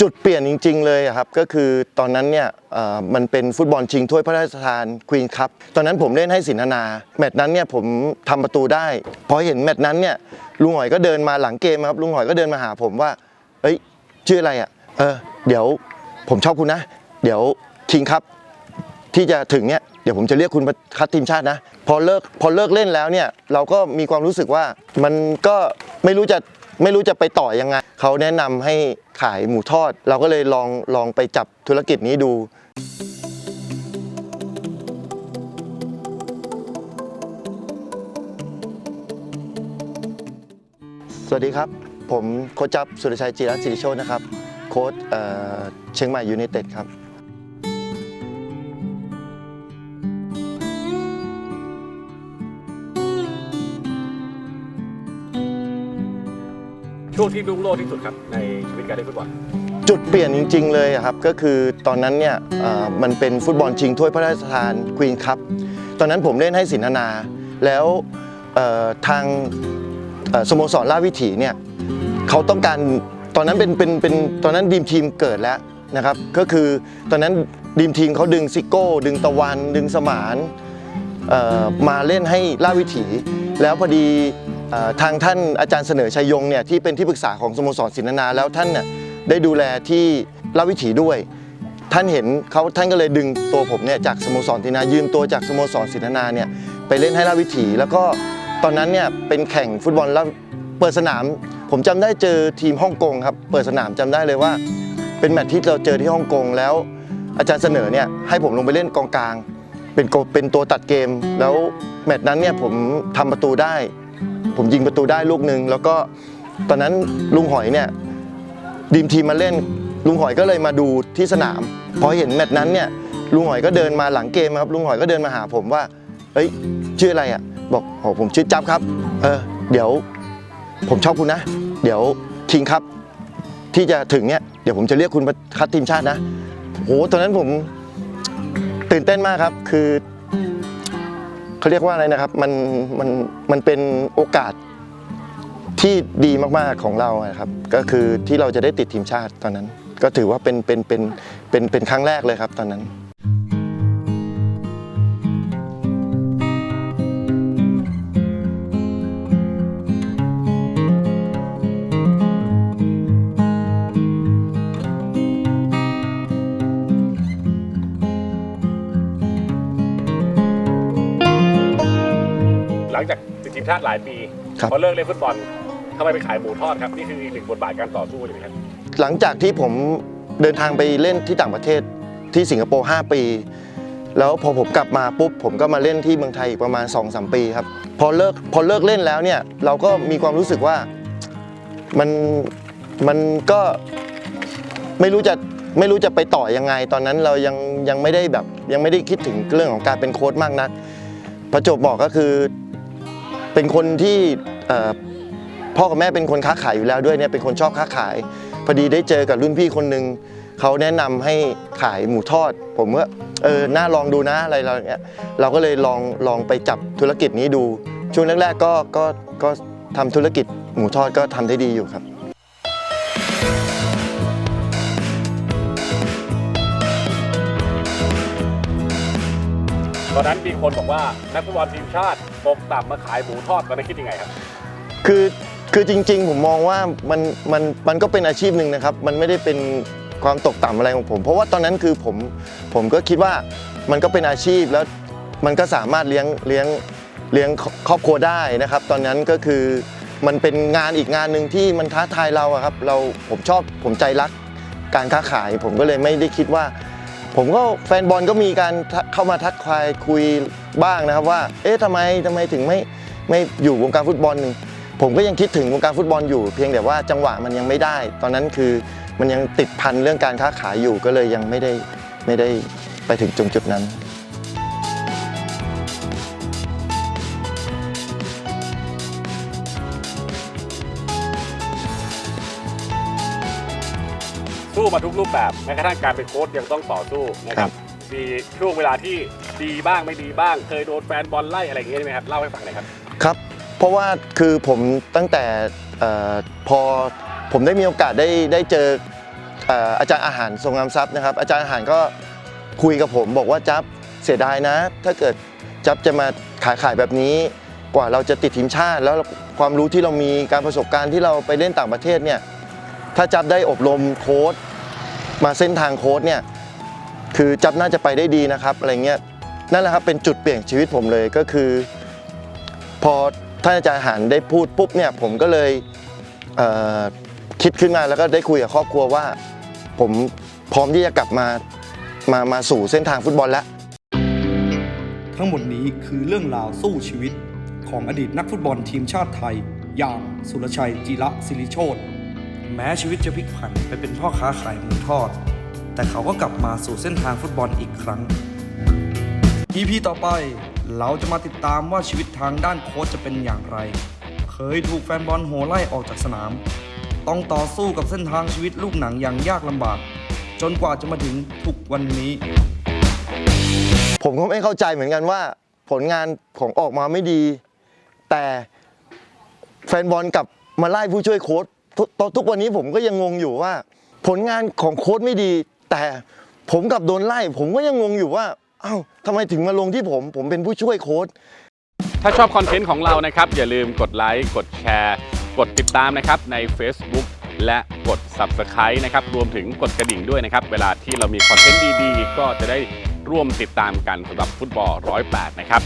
จุดเปลี่ยนจริง ๆ เลยครับก็คือตอนนั้นเนี่ยมันเป็นฟุตบอลชิงถ้วยพระราชทานควีนคัพตอนนั้นผมเล่นให้สินนา แมตช์นั้นเนี่ยผมทำประตูได้พอเห็นแมตช์นั้นเนี่ยลุงหอยก็เดินมาหลังเกมครับลุงหอยก็เดินมาหาผมว่าเอ้ยชื่ออะไรอะเออเดี๋ยวผมชอบคุณนะ เดี๋ยวคิงครับที่จะถึงเนี่ยเดี๋ยวผมจะเรียกคุณมาคัดทีมชาตินะ พอเลิกพอเลิกเล่นแล้วเนี่ยเราก็มีความรู้สึกว่ามันก็ไม่รู้จะไม่รู้จะไปต่อยังไง เขาแนะนำให้ขายหมูทอด เราก็เลยลองลองไปจับธุรกิจนี้ดู สวัสดีครับ ผมโค้ชจับสุรชัยจีรัตน์สิริโชตนะครับ โค้ชเอ่อเชียงใหม่ยูไนเต็ดครับ ช่วงที่รุ่งโรจน์ที่สุดครับในชีวิตการเล่นฟุตบอลจุดเปลี่ยนจริง ๆ เลยอะครับก็คือตอนนั้นเนี่ยเอ่อมันเป็นฟุตบอลชิงถ้วยพระราชทานควีนคัพตอนนั้นผมเล่นให้สินธนา แล้วเอ่อทางเอ่อสโมสรราชวิถีเนี่ยเขาต้องการตอนนั้นเป็นเป็นเป็นตอนนั้นดีมทีมเกิดแล้วนะครับก็คือตอนนั้นดีมทีมเขาดึงซิโก้ ดึงตะวัน ดึงสมาน เอ่อมาเล่นให้ล่าวิถี แล้วพอดี ทางท่านอาจารย์เสนอชัยยงเนี่ยที่เป็นที่ปรึกษาของสโมสรศิลนา แล้วท่านน่ะได้ดูแลที่ล่าวิถีด้วย ท่านเห็นเขาท่านก็เลยดึงตัวผมเนี่ยจากสโมสรศิลนายืมตัวจากสโมสรศิลนาเนี่ยไปเล่นให้ล่าวิถี แล้วก็ตอนนั้นเนี่ยเป็นแข่งฟุตบอลแล้วเปิดสนาม ผมจำได้เจอทีมฮ่องกงครับเปิดสนามจำได้เลยว่า เป็นแมตช์ที่เราเจอที่ฮ่องกงแล้ว อาจารย์เสนอเนี่ยให้ผมลงไปเล่นกองกลาง เป็นเป็นตัวตัดเกม แล้วแมตช์นั้นเนี่ยผมทำประตูได้ ผมยิงประตูได้ลูกหนึ่งแล้วก็ตอนนั้นลุงหอยเนี่ยดีมทีมมาเล่น ลุงหอยก็เลยมาดูที่สนาม พอเห็นแมตช์นั้นเนี่ยลุงหอยก็เดินมาหลังเกมครับลุงหอยก็เดินมาหาผมว่าเอ้ยชื่ออะไรอะบอกโอ้ผมชื่อจับครับ เออ เดี๋ยว ผมชอบคุณนะ เดี๋ยวคิงครับ ที่จะถึงเนี่ยเดี๋ยวผมจะเรียกคุณมาคัดทีมชาตินะโหตอนนั้นผมตื่นเต้นมากครับ คือ เขาเรียกว่าอะไรนะครับมันมันมันเป็นโอกาสที่ดีมากๆของเราครับ ก็คือที่เราจะได้ติดทีมชาติตอนนั้น ก็ถือว่าเป็นเป็นเป็นเป็นเป็นครั้งแรกเลยครับตอนนั้น ชาติหลายปีครับ พอเลิกเล่นฟุตบอลทำไมไปขายหมูทอดครับนี่คืออีกหนึ่งบทบาทการต่อสู้ใช่ไหมครับหลังจากที่ผมเดินทางไปเล่นที่ต่างประเทศที่สิงคโปร์5ปี แล้วพอผมกลับมาปุ๊บผมก็มาเล่นที่เมืองไทยอีกประมาณ 2-3 ปีครับพอเลิกพอเลิกเล่นแล้วเนี่ยเราก็มีความรู้สึกว่ามันมันก็ไม่รู้จะไม่รู้จะไปต่อยังไง ตอนนั้นเรายังยังไม่ได้แบบยังไม่ได้คิดถึงเรื่องของการเป็นโค้ชมากนักประจวบบอกก็คือ เป็นคนที่พ่อกับแม่เป็นคนค้าขายอยู่แล้วด้วยเนี่ยเป็นคนชอบค้าขาย พอดีได้เจอกับรุ่นพี่คนหนึ่งเขาแนะนำให้ขายหมูทอด ผมก็เออน่าลองดูนะอะไรเราเงี้ยเราก็เลยลองลองไปจับธุรกิจนี้ดู ช่วงแรกๆก็ก็ก็ทำธุรกิจหมูทอดก็ทำได้ดีอยู่ครับ ตอนนั้นมีคนบอกว่านักฟุตบอลทีมชาติตกต่ำมาขายหมูทอดตอนนั้นคิดยังไงครับ คือคือจริง ๆ ผมมองว่ามันมันมันก็เป็นอาชีพหนึ่งนะครับ มันไม่ได้เป็นความตกต่ำอะไรของผม เพราะว่าตอนนั้นคือผมผมก็คิดว่ามันก็เป็นอาชีพแล้วมันก็สามารถเลี้ยงเลี้ยงเลี้ยงครอบครัวได้นะครับ ตอนนั้นก็คือมันเป็นงานอีกงานหนึ่งที่มันท้าทายเราอะครับ เราผมชอบผมใจรักการค้าขาย ผมก็เลยไม่ได้คิดว่า ผมก็แฟนบอลก็มีการเข้ามาทักทายคุยบ้างนะครับว่า เอ๊ะทำไมทำไมถึงไม่ไม่อยู่วงการฟุตบอลผมก็ยังคิดถึงวงการฟุตบอลอยู่ เพียงแต่ว่าจังหวะมันยังไม่ได้ ตอนนั้นคือมันยังติดพันเรื่องการค้าขายอยู่ก็เลยยังไม่ได้ไม่ได้ไปถึงจุดจุดนั้น สู้มาทุกรูปแบบแม้กระทั่งการเป็นโค้ชยังต้องต่อสู้นะคครัรับบมีช่วงเวลาที่ดีบ้างไม่ดีบ้าง เคยโดนแฟนบอลไล่อะไรอย่างเงี้ยใช่ไหมครับเล่าให้ฟังหน่อยครับครับ เพราะว่าคือผมตั้งแต่เอ่อพอผมได้มีโอกาสได้ได้เจอเอ่ออาจารย์อาหารทรงงามทรัพย์นะครับ อาจารย์อาหารก็คุยกับผมบอกว่าจับเสียดายนะ ถ้าเกิดจับจะมาขายขายแบบนี้กว่าเราจะติดทีมชาติ แล้วความรู้ที่เรามีการประสบการณ์ที่เราไปเล่นต่างประเทศเนี่ยถ้าจับได้อบรมโค้ด มาเส้นทางโค้ดเนี่ยคือจับน่าจะไปได้ดีนะครับอะไรเงี้ยนั่นแหละครับเป็นจุดเปลี่ยนชีวิตผมเลยก็คือ พอท่านอาจารย์หารได้พูดปุ๊บเนี่ยผมก็เลยเคิดขึ้นมาแล้วก็ได้คุยกับครอบครัวว่า ผมพร้อมที่จะกลับมามามาสู่เส้นทางฟุตบอลแล้ว ทั้งหมดนี้คือเรื่องราวสู้ชีวิตของอดีตนักฟุตบอลทีมชาติไทย อย่างสุรชัยจีระศิริโชต แม้ชีวิตจะพลิกผันไปเป็นพ่อค้าขายหมูทอด แต่เขาก็กลับมาสู่เส้นทางฟุตบอลอีกครั้ง EP ต่อไปเราจะมาติดตามว่าชีวิตทางด้านโค้ชจะเป็นอย่างไร เคยถูกแฟนบอลโหไล่ออกจากสนาม ต้องต่อสู้กับเส้นทางชีวิตลูกหนังอย่างยากลำบาก จนกว่าจะมาถึงทุกวันนี้ ผมก็ไม่เข้าใจเหมือนกันว่า ผลงานของออกมาไม่ดี แต่แฟนบอลกลับมาไล่ผู้ช่วยโค้ช ทุกทุกวันนี้ผมก็ยังงงอยู่ว่า ผลงานของโค้ชไม่ดี แต่ผมกับโดนไล่ ผมก็ยังงงอยู่ว่าเอ้าทำไมถึงมาลงที่ผม ผมเป็นผู้ช่วยโค้ชถ้าชอบคอนเทนต์ของเรานะครับ อย่าลืมกดไลค์กดแชร์ กดติดตามนะครับใน Facebook และกด Subscribe นะครับ รวมถึงกดกระดิ่งด้วยนะครับ เวลาที่เรามีคอนเทนต์ดีๆ ก็จะได้ร่วมติดตามกันสำหรับฟุตบอล 108 นะครับ